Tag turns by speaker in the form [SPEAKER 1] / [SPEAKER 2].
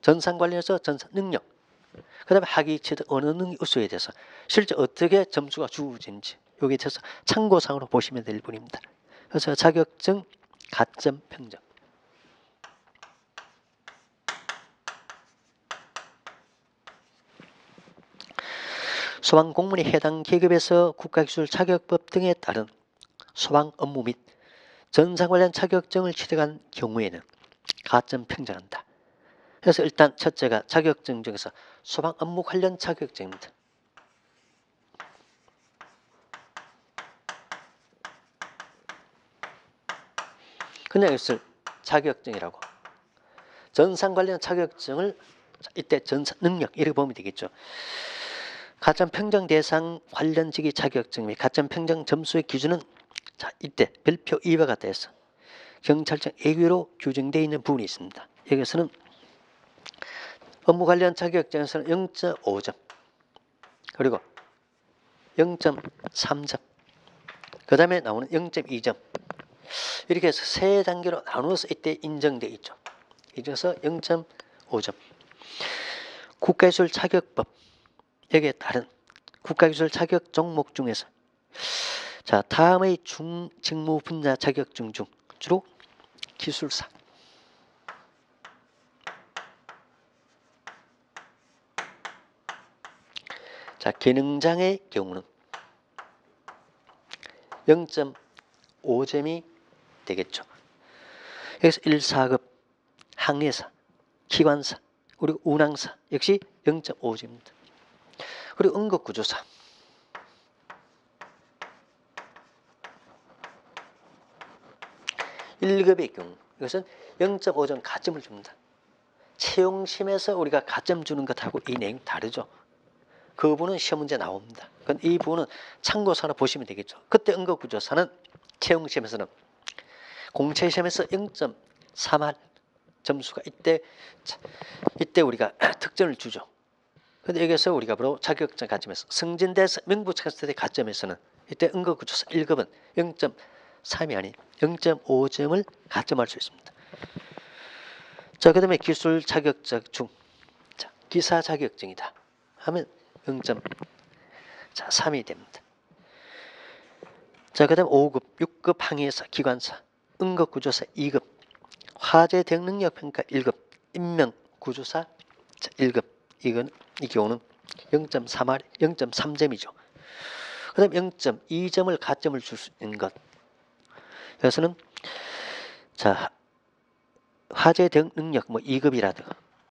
[SPEAKER 1] 전산 관련해서 전산 능력, 그 다음에 학위 취득 어느 능력이 우수에 대해서 실제 어떻게 점수가 주어진지 여기에 대해서 참고상으로 보시면 될 분입니다. 그래서 자격증 가점 평점. 소방 공무원이 해당 계급에서 국가기술 자격법 등에 따른 소방 업무 및 전산 관련 자격증을 취득한 경우에는 가점 평정한다. 그래서 일단 첫째가 자격증 중에서 소방 업무 관련 자격증입니다. 그냥 이것을 자격증이라고 전산 관련 자격증을 자, 이때 전산 능력 이렇게 보면 되겠죠. 가점 평정 대상 관련직의 자격증 및 가점 평정 점수의 기준은 자 이때 별표 이와 같다 해서 경찰청 애교로 규정되어 있는 부분이 있습니다. 여기서는 업무 관련 자격증에서는 0.5점 그리고 0.3점 그 다음에 나오는 0.2점 이렇게 해서 세 단계로 나누어서 이때 인정되어 있죠. 이중에서 0.5점 국가기술 자격법. 여기에 따른 국가기술 자격 종목 중에서 자 다음의 중 직무 분야 자격증 중 주로 기술사 자 기능장의 경우는 0.5점이 되겠죠. 여기서 1사급 항해사, 기관사, 그리고 운항사 역시 0.5점입니다. 그리고 응급구조사. 일급의 경우 이것은 0.5점 가점을 줍니다. 채용심에서 우리가 가점 주는 것하고 이 내용 다르죠. 그 부분은 시험 문제 나옵니다. 이 부분은 참고서나 보시면 되겠죠. 그때 응급구조사는 채용시험에서는 공채시험에서 0.3할 점수가 이때 자, 이때 우리가 특전을 주죠. 근데 여기서 우리가 바로 자격증 가점에서 승진돼서 명부 찾았을 때 가점에서는 이때 응급구조사 1급은 0.3이 아닌 0.5점을 가점할 수 있습니다. 자, 그 다음에 기술 자격증 중 자, 기사 자격증이다 하면 0점 자 3이 됩니다. 자, 그 다음 5급, 6급 항해사, 기관사, 응급구조사 2급, 화재 대응 능력 평가 1급, 인명 구조사 자, 1급. 이건 이 경우는 0.3할 0.3점이죠. 그 다음 0.2점을 가점을 줄 수 있는 것. 그래서는 자 화재 대응 능력 뭐 2급이라든가